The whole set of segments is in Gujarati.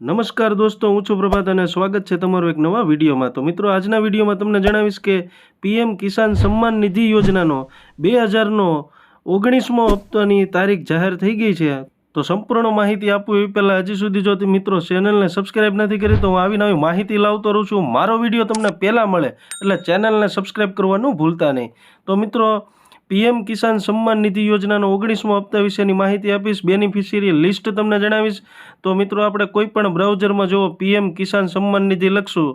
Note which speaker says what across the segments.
Speaker 1: નમસ્કાર દોસ્તો, હું છું પ્રભાત અને સ્વાગત છે તમારું એક નવા વિડીયોમાં. તો મિત્રો, આજના વિડીયોમાં તમને જણાવીશ કે પીએમ કિસાન સન્માન નિધિ યોજનાનો બે હજારનો ઓગણીસમો હપ્તાની તારીખ જાહેર થઈ ગઈ છે. તો સંપૂર્ણ માહિતી આપું એ પહેલાં હજી સુધી જો મિત્રો ચેનલને સબસ્ક્રાઇબ નથી કરી તો હું આવી નવી માહિતી લાવતો રહું છું. મારો વીડિયો તમને પહેલાં મળે, એટલે ચેનલને સબસ્ક્રાઇબ કરવાનું ભૂલતા નહીં. તો મિત્રો પીએમ કિસાન સન્માન નિધિ યોજનાનો ઓગણીસમો હપ્તા વિશેની માહિતી આપીશ. બેનિફિશિયરી લિસ્ટ તમને જણાવીશ. તો મિત્રો, આપણે કોઈ પણ બ્રાઉઝરમાં જુઓ, પીએમ કિસાન સન્માન નિધિ લખશું.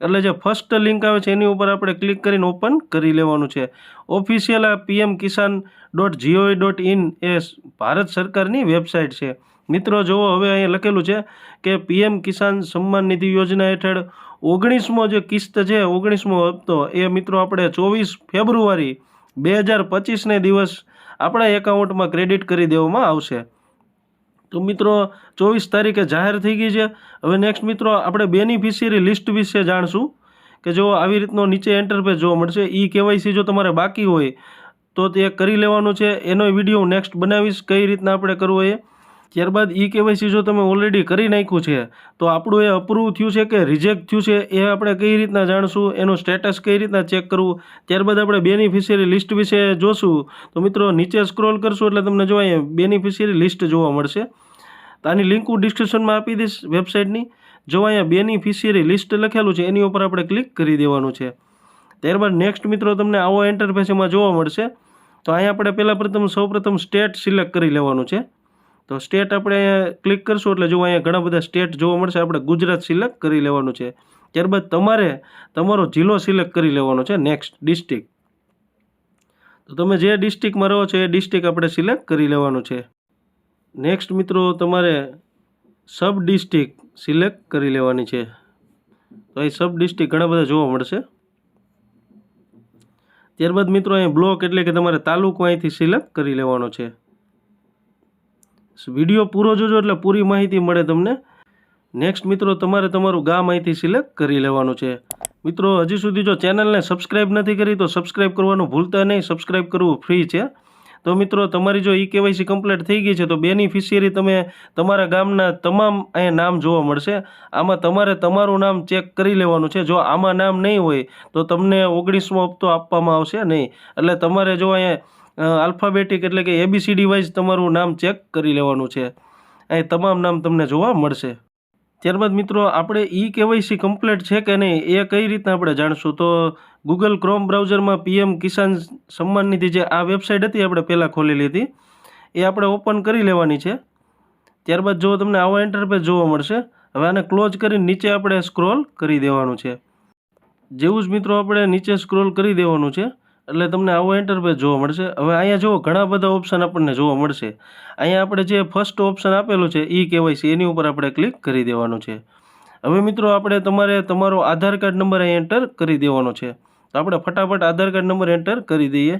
Speaker 1: એટલે જે ફર્સ્ટ લિંક આવે છે, એની ઉપર આપણે ક્લિક કરીને ઓપન કરી લેવાનું છે. ઓફિશિયલ આ PM Kisan dot G O V dot in એ ભારત સરકારની વેબસાઇટ છે. મિત્રો, જુઓ, હવે અહીંયા લખેલું છે કે પીએમ કિસાન સન્માન નિધિ યોજના હેઠળ ઓગણીસમો જે કિસ્ત છે, ઓગણીસમો હપ્તો, એ મિત્રો, આપણે ચોવીસ ફેબ્રુઆરી બે હજાર પચીસને દિવસ આપણા એકાઉન્ટમાં ક્રેડિટ કરી દેવામાં આવશે. તો મિત્રો, ચોવીસ તારીખે જાહેર થઈ ગઈ છે. હવે નેક્સ્ટ મિત્રો, આપણે બેનિફિશિયરી લિસ્ટ વિશે જાણશું કે જો આવી રીતનો નીચે એન્ટરપેજ જોવા મળશે. ઈ કેવાયસી જો તમારે બાકી હોય, તો તે કરી લેવાનું છે. એનો વીડિયો નેક્સ્ટ બનાવીશ, કઈ રીતના આપણે કરવો એ. ત્યારબાદ ઈ કેવાયસી જો તમે ઓલરેડી કરી નાખ્યું છે, તો આપણું એ અપ્રૂવ થયું છે કે રિજેક્ટ થયું છે, એ આપણે કઈ રીતના જાણશું, એનું સ્ટેટસ કઈ રીતના ચેક કરવું, ત્યારબાદ આપણે બેનિફિશિયરી લિસ્ટ વિશે જોશું. તો મિત્રો, નીચે સ્ક્રોલ કરશું એટલે તમને જો અહીંયા બેનિફિશિયરી લિસ્ટ જોવા મળશે. તો આની લિંક હું ડિસ્ક્રિપ્શનમાં આપી દઈશ વેબસાઇટની જો અહીંયા બેનિફિશિયરી લિસ્ટ લખેલું છે, એની ઉપર આપણે ક્લિક કરી દેવાનું છે. ત્યારબાદ નેક્સ્ટ મિત્રો, તમને આવો એન્ટરફેસ એમાં જોવા મળશે. તો અહીંયા આપણે પહેલાં પ્રથમ સૌપ્રથમ સ્ટેટ સિલેક્ટ કરી લેવાનું છે. તો સ્ટેટ આપણે ક્લિક કરશું એટલે જો અહીંયા ઘણા બધા સ્ટેટ જોવા મળશે, આપણે ગુજરાત સિલેક્ટ કરી લેવાનું છે. ત્યારબાદ તમારે તમારો જિલ્લો સિલેક્ટ કરી લેવાનો છે નેક્સ્ટ ડિસ્ટ્રિક્ટ તો તમે જે ડિસ્ટ્રિક્ટમાં રહો છો, એ ડિસ્ટ્રિક્ટ આપણે સિલેક્ટ કરી લેવાનું છે. નેક્સ્ટ મિત્રો, તમારે સબ ડિસ્ટ્રિક્ટ સિલેક્ટ કરી લેવાની છે. તો અહીં સબ ડિસ્ટ્રિક્ટ ઘણા બધા જોવા મળશે. ત્યારબાદ મિત્રો, અહીં બ્લોક એટલે કે તમારે તાલુકો અહીંથી સિલેક્ટ કરી લેવાનો છે. વીડિયો પૂરો જોજો એટલે પૂરી માહિતી મળે તમને. નેક્સ્ટ મિત્રો, તમારે તમારું ગામ અહીંથી સિલેક્ટ કરી લેવાનું છે. મિત્રો, હજી સુધી જો ચેનલને સબસ્ક્રાઈબ નથી કરી, તો સબસ્ક્રાઈબ કરવાનું ભૂલતા નહીં. સબસ્ક્રાઈબ કરવું ફ્રી છે. તો મિત્રો, તમારી જો ઈ કેવાયસી કમ્પ્લીટ થઈ ગઈ છે, તો બેનિફિશિયરી તમે તમારા ગામના તમામ અહીંયા નામ જોવા મળશે. આમાં તમારે તમારું નામ ચેક કરી લેવાનું છે. જો આમાં નામ નહીં હોય, તો તમને ઓગણીસમો હપ્તો આપવામાં આવશે નહીં. એટલે તમારે જો અહીંયા આલ્ફાબેટિક એટલે કે એબીસીડી વાઇઝ તમારું નામ ચેક કરી લેવાનું છે. અહીં તમામ નામ તમને જોવા મળશે. ત્યારબાદ મિત્રો, આપણે ઈ કેવાયસી કમ્પ્લીટ છે કે નહીં, એ કઈ રીતના આપણે જાણશું? તો ગૂગલ ક્રોમ બ્રાઉઝરમાં પીએમ કિસાન સન્માન નિધિ જે આ વેબસાઇટ હતી આપણે પહેલાં ખોલેલી હતી. એ આપણે ઓપન કરી લેવાની છે. ત્યારબાદ જો તમને આવો એન્ટરપેજ જોવા મળશે, હવે આને ક્લોઝ કરીને નીચે આપણે સ્ક્રોલ કરી દેવાનું છે. જેવું જ મિત્રો, આપણે નીચે સ્ક્રોલ કરી દેવાનું છે. એટલે તમને આવો ઇન્ટરફેસ જોવા મળશે. હવે અહીંયા જુઓ, ઘણા બધા ઓપ્શન આપણને જોવા મળશે. અહીંયા આપણે જે ફર્સ્ટ ઓપ્શન આપેલું છે, ઈ કેવાયસી, એની ઉપર આપણે ક્લિક કરી દેવાનું છે. હવે મિત્રો, આપણે તમારે તમારો આધાર કાર્ડ નંબર અહીં એન્ટર કરી દેવાનો છે. તો આપણે ફટાફટ આધાર કાર્ડ નંબર એન્ટર કરી દઈએ.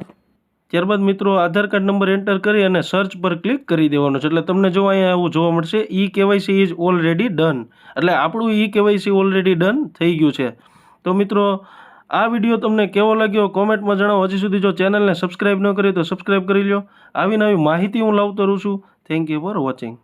Speaker 1: ત્યારબાદ મિત્રો, આધાર કાર્ડ નંબર એન્ટર કરી અને સર્ચ પર ક્લિક કરી દેવાનું છે. એટલે તમને જો અહીંયા આવું જોવા મળશે, e KYC is already done એટલે આપણું ઈ કેવાયસી ઓલરેડી ડન થઈ ગયું છે. તો મિત્રો આ વીડિયો તમને કેવો લાગ્યો કોમેન્ટમાં જણાવો. હજી સુધી જો ચેનલને સબસ્ક્રાઇબ ન કરી તો સબસ્ક્રાઇબ કરી લો આવી નવી માહિતી હું લાવતો રહું છું. Thank you for watching